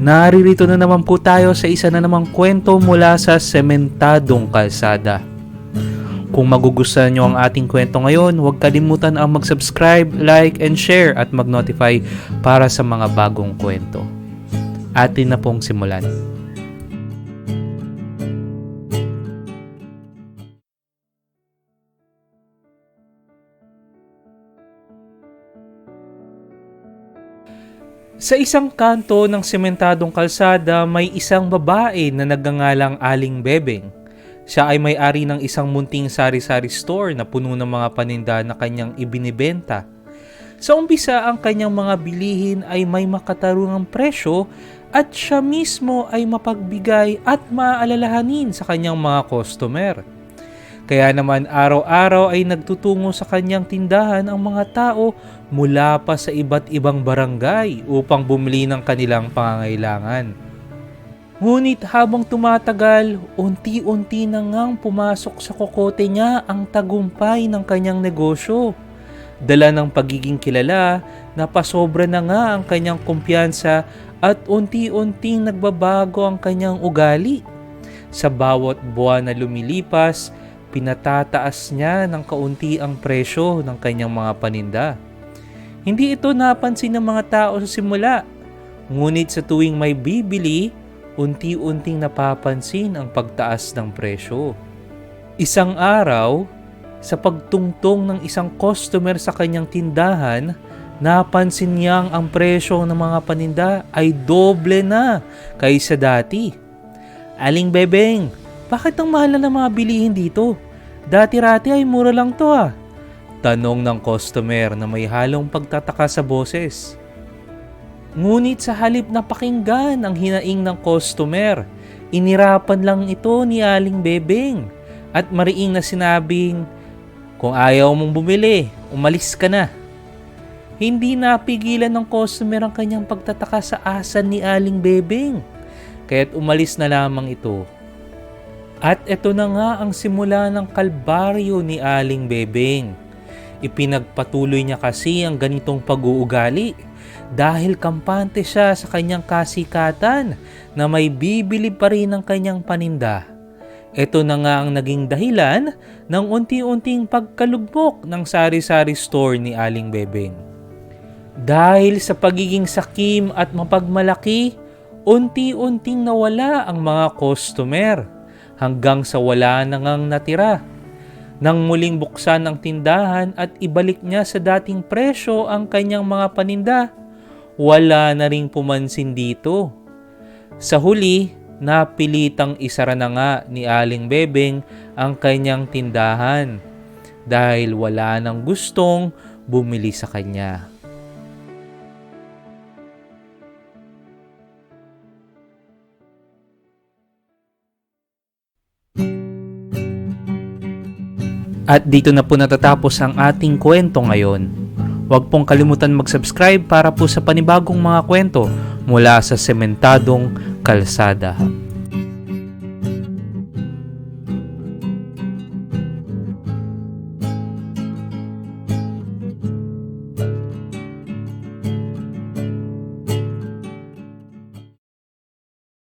Naririto na naman po tayo sa isa na namang kwento mula sa sementadong kalsada. Kung magugustuhan nyo ang ating kwento ngayon, huwag kalimutan ang mag-subscribe, like, and share at mag-notify para sa mga bagong kwento. Atin na pong simulan. Sa isang kanto ng sementadong kalsada, may isang babae na nagngangalang Aling Bebeng. Siya ay may-ari ng isang munting sari-sari store na puno ng mga paninda na kanyang ibinibenta. Sa umpisa, ang kanyang mga bilihin ay may makatarungang presyo at siya mismo ay mapagbigay at maalalahanin sa kanyang mga customer. Kaya naman araw-araw ay nagtutungo sa kanyang tindahan ang mga tao mula pa sa iba't ibang barangay upang bumili ng kanilang pangangailangan. Ngunit habang tumatagal, unti-unti na ngang pumasok sa kokote niya ang tagumpay ng kanyang negosyo. Dala ng pagiging kilala, napasobra na nga ang kanyang kumpiyansa at unti-unting nagbabago ang kanyang ugali. Sa bawat buwan na lumilipas, pinatataas niya ng kaunti ang presyo ng kanyang mga paninda. Hindi ito napansin ng mga tao sa simula, ngunit sa tuwing may bibili, unti-unting napapansin ang pagtaas ng presyo. Isang araw, sa pagtungtong ng isang customer sa kanyang tindahan, napansin niyang ang presyo ng mga paninda ay doble na kaysa dati. Aling bebeng, bakit ang mahal na ng mga bilihin dito? Dati-rati ay mura lang to ah. Tanong ng customer na may halong pagtataka sa boses. Ngunit sa halip na pakinggan ang hinaing ng customer, inirapan lang ito ni Aling Bebeng at mariing na sinabing, Kung ayaw mong bumili, umalis ka na. Hindi napigilan ng customer ang kanyang pagtataka sa asan ni Aling Bebeng, kaya't umalis na lamang ito. At ito na nga ang simula ng kalbaryo ni Aling Bebeng. Ipinagpatuloy niya kasi ang ganitong pag-uugali dahil kampante siya sa kanyang kasikatan na may bibili pa rin ng kanyang paninda. Ito na nga ang naging dahilan ng unti-unting pagkalugmok ng sari-sari store ni Aling Bebeng. Dahil sa pagiging sakim at mapagmalaki, unti-unting nawala ang mga customer hanggang sa wala na natira. Nang muling buksan ang tindahan at ibalik niya sa dating presyo ang kanyang mga paninda, wala na ring pumansin dito. Sa huli, napilitang isara na nga ni Aling Bebeng ang kanyang tindahan dahil wala nang gustong bumili sa kanya. At dito na po natatapos ang ating kwento ngayon. Huwag pong kalimutan mag-subscribe para po sa panibagong mga kwento mula sa sementadong kalsada.